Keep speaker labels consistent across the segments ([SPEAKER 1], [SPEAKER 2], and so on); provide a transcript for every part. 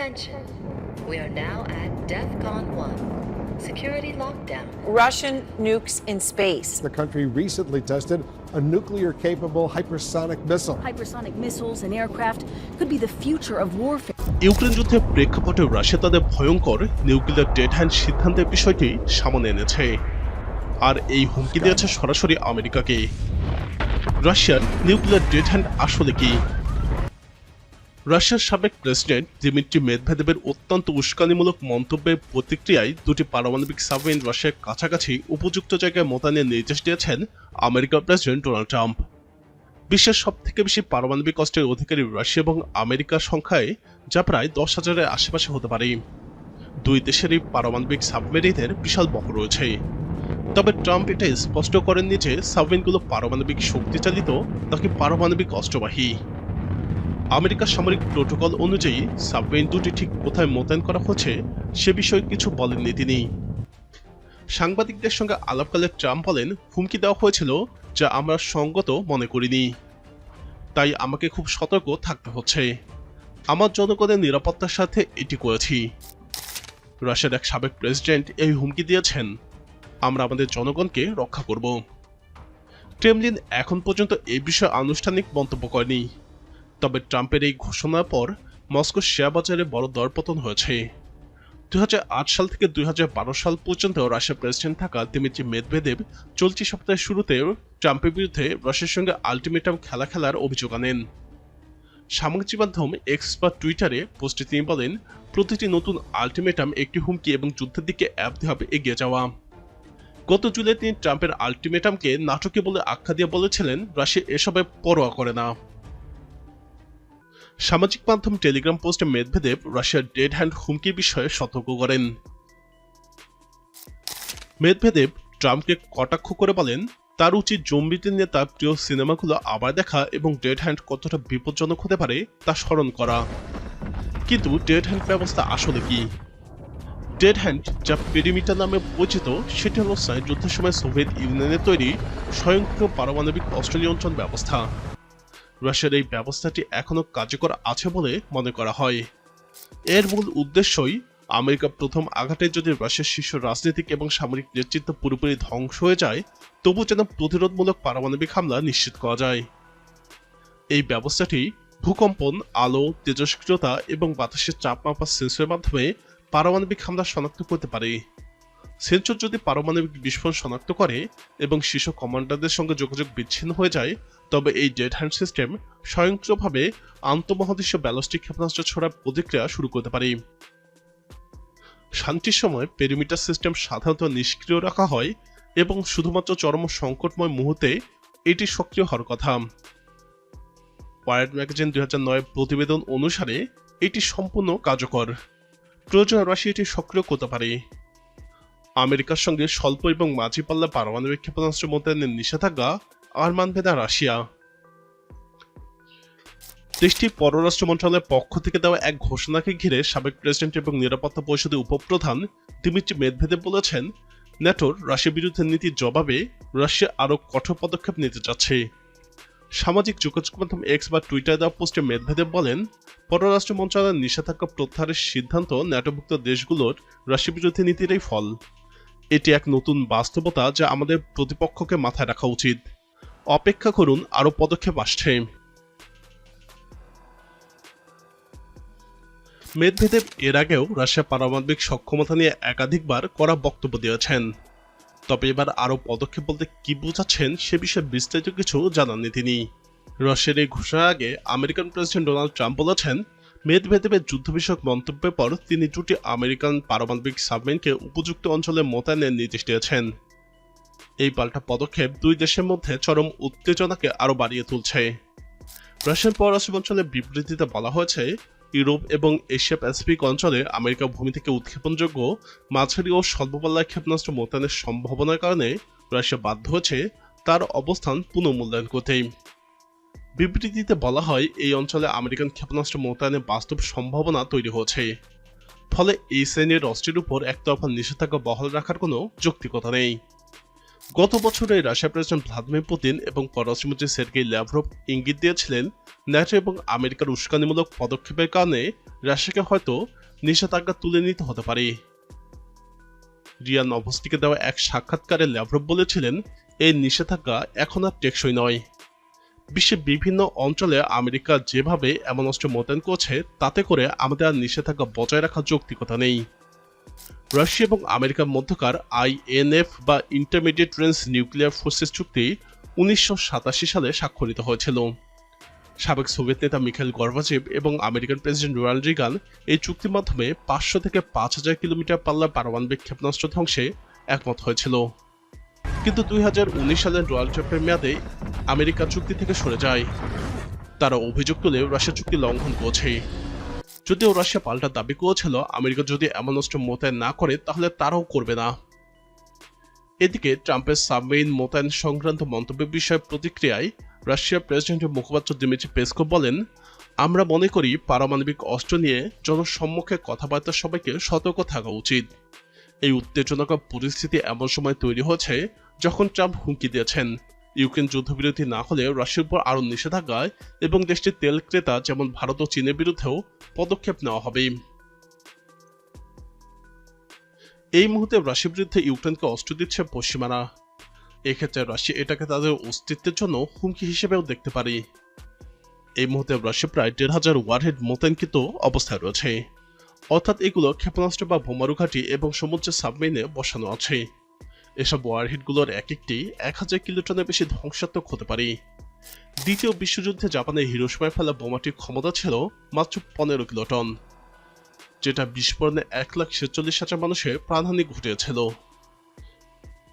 [SPEAKER 1] Attention. We are now at DEFCON 1. Security lockdown.
[SPEAKER 2] Russian nukes in space.
[SPEAKER 3] The country recently tested a nuclear capable hypersonic missile.
[SPEAKER 4] Hypersonic missiles and aircraft could be the future of warfare.
[SPEAKER 5] Ukraine যুদ্ধের প্রেক্ষাপটে Russia তাদের ভয়ঙ্কর nuclear dead hand সিদ্ধান্তের বিষয়টি সামনে এনেছে আর এই হুমকি দিয়েছে সরাসরি আমেরিকাকে রাশিয়ার নিউক্লিয়ার ডেড হ্যান্ড আসলে কি রাশিয়ার সাবেক প্রেসিডেন্ট দিমিত্রি মেদভেদেবের অত্যন্ত উস্কানিমূলক মন্তব্যের প্রতিক্রিয়ায় দুটি পারমাণবিক সাবমেরিন রাশিয়ার কাছাকাছি উপযুক্ত জায়গায় মোতায়েনের নির্দেশ দিয়েছেন আমেরিকার প্রেসিডেন্ট ডোনাল্ড ট্রাম্প। বিশ্বের সব থেকে বেশি পারমাণবিক অস্ত্রের অধিকারী রাশিয়া এবং আমেরিকার সংখ্যায় যা প্রায় দশ হাজারের আশেপাশে হতে পারে। দুই দেশেরই পারমাণবিক সাবমেরিনের বিশাল বহর রয়েছে। তবে ট্রাম্প এটা স্পষ্ট করেননি যে সাবমেরিনগুলো পারমাণবিক শক্তিচালিত নাকি পারমাণবিক অস্ত্রবাহী। আমেরিকার সামরিক প্রোটোকল অনুযায়ী সাবমেরিন দুটি ঠিক কোথায় মোতায়েন করা হচ্ছে সে বিষয়ে কিছু বলেননি তিনি। সাংবাদিকদের সঙ্গে আলাপকালে ট্রাম্প বলেন, হুমকি দেওয়া হয়েছিল যা আমরা সঙ্গত মনে করিনি। তাই আমাকে খুব সতর্ক থাকতে হচ্ছে। আমার জনগণের নিরাপত্তার সাথে এটি করেছি। রাশিয়ার এক সাবেক প্রেসিডেন্ট এই হুমকি দিয়েছেন। আমরা আমাদের জনগণকে রক্ষা করব। ক্রেমলিন এখন পর্যন্ত এই বিষয়ে আনুষ্ঠানিক মন্তব্য করেনি। তবে ট্রাম্পের এই ঘোষণার পর মস্কো শেয়ার বাজারে বড় দরপতন হয়েছে। দুই হাজার আট সাল থেকে দুই হাজার বারো সাল পর্যন্ত রাশিয়ার প্রেসিডেন্ট থাকা দিমিত্রি মেদভেদেব চলতি সপ্তাহের শুরুতে ট্রাম্পের বিরুদ্ধে রাশিয়ার সঙ্গে আলটিমেটাম খেলা খেলার অভিযোগ আনেন। সামাজিক মাধ্যম এক্স বা টুইটারে পোস্টে তিনি বলেন, প্রতিটি নতুন আলটিমেটাম একটি হুমকি এবং যুদ্ধের দিকে অ্যাপভাবে এগিয়ে যাওয়া। গত জুলাই তিনি ট্রাম্পের আলটিমেটামকে নাটকে বলে আখ্যা দিয়ে বলেছিলেন, রাশিয়া এসবে পরোয়া করে না। সামাজিক মাধ্যম টেলিগ্রাম পোস্টে মেদভেদেব রাশিয়ার ডেড হ্যান্ড হুমকির বিষয়ে সতর্ক করেন। মেদভেদেব ট্রাম্পকে কটাক্ষ করে বলেন, তার উচিত জম্বিদের নিয়ে তার প্রিয় সিনেমাগুলো আবার দেখা এবং ডেড হ্যান্ড কতটা বিপজ্জনক হতে পারে তা স্মরণ করা। কিন্তু ডেড হ্যান্ড ব্যবস্থা আসলে কি? ডেড হ্যান্ড যা পেরিমিটার নামে পরিচিত, সেটি হল যুদ্ধের সময় সোভিয়েত ইউনিয়নের তৈরি স্বয়ংক্রিয় পারমাণবিক অস্ত্র নিয়ন্ত্রণ ব্যবস্থা। রাশিয়ার এই ব্যবস্থাটি এখনও কার্যকর আছে বলে মনে করা হয়। এর মূল উদ্দেশ্যই আমেরিকা প্রথম আঘাতে যদি রাশিয়ার শীর্ষ রাজনৈতিক এবং সামরিক নেতৃত্ব পুরোপুরি ধ্বংস হয়ে যায় তবু যেন প্রতিরোধমূলক পারমাণবিক হামলা নিশ্চিত করা যায়। এই ব্যবস্থাটি ভূকম্পন, আলো, তেজস্ক্রিয়তা এবং বাতাসের চাপ মাপার সেন্সরের মাধ্যমে পারমাণবিক হামলা শনাক্ত করতে পারে। সেন্সর যদি পারমাণবিক বিস্ফোরণ শনাক্ত করে এবং শীর্ষ কমান্ডারদের সঙ্গে যোগাযোগ বিচ্ছিন্ন হয়ে যায়, তবে এই ডেড হ্যান্ড সিস্টেম স্বয়ংক্রিয়ভাবে আন্তঃমহাদেশীয় ব্যালস্টিক ক্ষেপণাস্ত্র ছোড়ার প্রতিক্রিয়া শুরু করতে পারে। শান্তির সময় পেরিমিটার সিস্টেম সাধারণত নিষ্ক্রিয় রাখা হয় এবং শুধুমাত্র চরম সংকটময় মুহূর্তে এটি সক্রিয় হওয়ার কথা। ওয়ার্ল্ড ম্যাগাজিন দুই নয় প্রতিবেদন অনুসারে এটি সম্পূর্ণ কার্যকর। প্রয়োজনে রাশিয়া এটি সক্রিয় করতে পারে। আমেরিকার সঙ্গে স্বল্প এবং মাঝি পাল্লা পারমাণবিক ক্ষেপণাস্ত্র মোতায়েনের নিষেধাজ্ঞা আর মানবে না রাশিয়া। দেশটির পররাষ্ট্র মন্ত্রণালয়ের পক্ষ থেকে দেওয়া এক ঘোষণাকে ঘিরে সাবেক প্রেসিডেন্ট এবং নিরাপত্তা পরিষদের উপপ্রধান দিমিত্রি মেদভেদেব বলেছেন, ন্যাটোর রাশিয়ার বিরুদ্ধে নীতির জবাবে রাশিয়া আরও কঠোর পদক্ষেপ নিতে যাচ্ছে সামাজিক যোগাযোগ মাধ্যম এক্স বা টুইটার দেওয়া পোস্টে মেদভেদেব বলেন, পররাষ্ট্র মন্ত্রণালয়ের নিষেধাজ্ঞা প্রত্যাহারের সিদ্ধান্ত ন্যাটোভুক্ত দেশগুলোর রাশিয়া বিরোধী নীতিরই ফল। এটি এক নতুন বাস্তবতা যা আমাদের প্রতিপক্ষকে মাথায় রাখা উচিত। অপেক্ষা করুন, আরও পদক্ষেপ আসছে। মেদভেদেব এর আগেও রাশিয়া পারমাণবিক সক্ষমতা নিয়ে একাধিকবার কড়া বক্তব্য দিয়েছেন। তবে এবার আরও পদক্ষেপ বলতে কি বোঝাচ্ছেন সে বিষয়ে বিস্তারিত কিছু জানাননি তিনি। রাশিয়ার এই ঘোষণার আগে আমেরিকান প্রেসিডেন্ট ডোনাল্ড ট্রাম্প বলেছেন মেদভেদেবের যুদ্ধ বিষয়ক মন্তব্যের পর তিনি দুটি আমেরিকান পারমাণবিক সাবমেরিনকে উপযুক্ত অঞ্চলে মোতায়েনের নির্দেশ দিয়েছেন। এই পাল্টা পদক্ষেপ দুই দেশের মধ্যে চরম উত্তেজনাকে আরও বাড়িয়ে তুলছে। রাশিয়ান পররাষ্ট্র মন্ত্রণালয়ের বিবৃতিতে বলা হয়েছে, ইউরোপ এবং এশিয়া প্যাসিফিক অঞ্চলে আমেরিকা ভূমি থেকে উৎক্ষেপণযোগ্য মাঝারি ও স্বল্পপাল্লার ক্ষেপণাস্ত্র মোতায়েনের সম্ভাবনার কারণে রাশিয়া বাধ্য হয়েছে তার অবস্থান পুনঃমূল্যায়ন করতে। বিবৃতিতে বলা হয়, এই অঞ্চলে আমেরিকান ক্ষেপণাস্ত্র মোতায়েনের বাস্তব সম্ভাবনা তৈরি হয়েছে। ফলে এই শ্রেণির অস্ত্রের উপর একতরফা নিষেধাজ্ঞা বহাল রাখার কোনো যৌক্তিকতা নেই। গত বছরে রাশিয়া প্রেসিডেন্ট ভ্লাদিমির পুতিন এবং পররাষ্ট্রমন্ত্রী সের্গেই ল্যাভরভ ইঙ্গিত দিয়েছিলেন, ন্যাটো এবং আমেরিকার উস্কানিমূলক পদক্ষেপের কারণে রাশিয়াকে হয়তো নিষেধাজ্ঞা তুলে নিতে হতে পারে। রিয়ান নভস্টিকে দেওয়া এক সাক্ষাৎকারে ল্যাভরভ বলেছিলেন, এই নিষেধাজ্ঞা এখন আর টেকসই নয়। বিশ্বের বিভিন্ন অঞ্চলে আমেরিকা যেভাবে এমন অস্ত্র মোতায়েন করছে, তাতে করে আমাদের আর নিষেধাজ্ঞা বজায় রাখার যৌক্তিকতা নেই। রাশিয়া এবং আমেরিকার মধ্যকার আইএনএফ বা ইন্টারমিডিয়েট রেঞ্জ নিউক্লিয়ার ফোর্সেস চুক্তি উনিশশো সাতাশি সালে স্বাক্ষরিত হয়েছিল। সাবেক সোভিয়েত নেতা মিখাইল গর্বাচেভ এবং আমেরিকান প্রেসিডেন্ট রোনাল্ড রিগান এই চুক্তির মাধ্যমে পাঁচশো থেকে পাঁচ হাজার কিলোমিটার পাল্লার পারমাণবিক ক্ষেপণাস্ত্র ধ্বংসে একমত হয়েছিল। কিন্তু দুই হাজার উনিশ সালে ডোনাল্ড ট্রাম্পের মেয়াদে আমেরিকা চুক্তি থেকে সরে যায়। তারা অভিযোগ তুলে রাশিয়া চুক্তি লঙ্ঘন করছে। যদিও রাশিয়া পাল্টা দাবি করেছিল, আমেরিকা যদি এমন অস্ত্র মোতায়েন না করে, তাহলে তারাও করবে না। এদিকে ট্রাম্পের সাবমেরিন মোতায়েন সংক্রান্ত মন্তব্যের বিষয়ে প্রতিক্রিয়ায় রাশিয়ার প্রেসিডেন্টের মুখপাত্র দিমিত্রি পেসকো বলেন, আমরা মনে করি পারমাণবিক অস্ত্র নিয়ে জনসম্মুখে কথাবার্তা সবাইকে সতর্ক থাকা উচিত। এই উত্তেজনকর পরিস্থিতি এমন সময় তৈরি হয়েছে যখন ট্রাম্প হুমকি দিয়েছেন। ইউক্রেন যুদ্ধবিরতি না হলে রাশিয়ার উপর আরও নিষেধাজ্ঞা এবং দেশটির তেল ক্রেতা যেমন ভারত ও চীনের বিরুদ্ধেও পদক্ষেপ নেওয়া হবে। এই মুহূর্তে রাশিয়ার বিরুদ্ধে ইউক্রেনকে অস্ত্র দিচ্ছে পশ্চিমারা। এক্ষেত্রে রাশিয়া এটাকে তাদের অস্তিত্বের জন্য হুমকি হিসেবেও দেখতে পারে। এই মুহূর্তে রাশিয়া প্রায় দেড় হাজার ওয়ারহেড মোতায়েনকৃত অবস্থায় রয়েছে। অর্থাৎ এগুলো ক্ষেপণাস্ত্র বা বোমারু ঘাঁটি এবং সমুদ্রের সাবমেরিনে বসানো আছে। এসব ওয়ারহেডগুলোর এক একটি এক হাজার কিলোটনের বেশি ধ্বংসাত্মক হতে পারে। দ্বিতীয় বিশ্বযুদ্ধে জাপানের হিরোসীমায় ফেলা বোমাটির ক্ষমতা ছিল মাত্র পনেরো কিলোটন যেটা বিস্ফোরণে এক লাখ ছেচল্লিশ হাজার মানুষের প্রাণহানি ঘটিয়েছিল।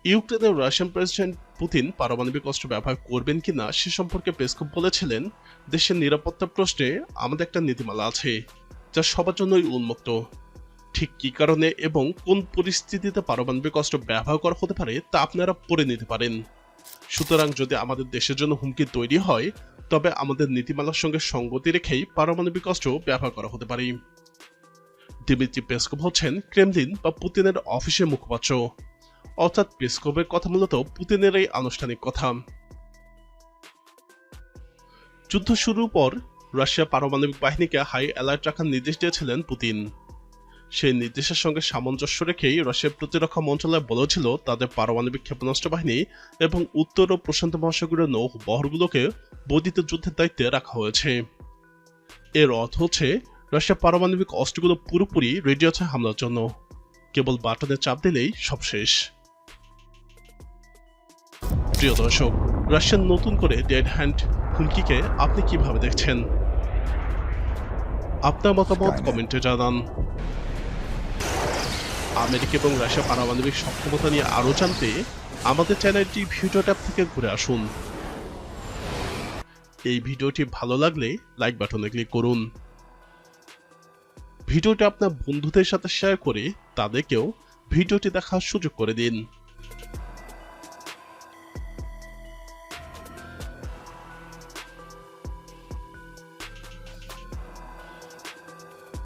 [SPEAKER 5] ইউক্রেনের রাশিয়ান প্রেসিডেন্ট পুতিন পারমাণবিক অস্ত্র ব্যবহার করবেন কিনা সে সম্পর্কে পেসকপ বলেছিলেন, দেশের নিরাপত্তা প্রশ্নে আমাদের একটা নীতিমালা আছে, যা সবার জন্যই উন্মুক্ত। ঠিক কী কারণে এবং কোন পরিস্থিতিতে পারমাণবিক অস্ত্র ব্যবহার করা হতে পারে তা আপনারা পড়ে নিতে পারেন। সুতরাং যদি আমাদের দেশের জন্য হুমকি তৈরি হয়, তবে আমাদের নীতিমালার সঙ্গে সঙ্গতি রেখেই পারমাণবিক অস্ত্র ব্যবহার করা হতে পারে। দিমিত্রি পেসকপ হচ্ছেন ক্রেমলিন বা পুতিনের অফিসের মুখপাত্র। অর্থাৎ পেসকপের কথা মূলত পুতিনের এই আনুষ্ঠানিক কথা। যুদ্ধ শুরুর পর রাশিয়া পারমাণবিক বাহিনীকে হাই অ্যালার্ট রাখার নির্দেশ দিয়েছিলেন পুতিন। সেই নির্দেশের সঙ্গে সামঞ্জস্য রেখেই রাশিয়ার প্রতিরক্ষা মন্ত্রণালয় বলেছিল তাদের পারমাণবিক ক্ষেপণাস্ত্র বাহিনী এবং উত্তর ও প্রশান্ত মহাসাগরীয় নৌ বহরগুলোকে বর্ধিত যুদ্ধের দায়িত্বে রাখা হয়েছে। এর অর্থ হচ্ছে রাশিয়া পারমাণবিক অস্ত্রগুলো পুরোপুরি রেডি আছে হামলার জন্য। কেবল বাটনে চাপ দিলেই সব শেষ। প্রিয় দর্শক রাশিয়ার নতুন করে ডেড হ্যান্ড হুমকিকে আপনি কীভাবে দেখছেন? আপনার মতামত কমেন্টে জানান। আমেরিকা এবং রাশিয়া পারমাণবিক সক্ষমতা নিয়ে আরও জানতে আমাদের চ্যানেলটি ভিডিও ট্যাব থেকে ঘুরে আসুন। এই ভিডিওটি ভালো লাগলে লাইক বাটনে ক্লিক করুন। ভিডিওটি আপনার বন্ধুদের সাথে শেয়ার করে তাদেরকেও ভিডিওটি দেখার সুযোগ করে দিন।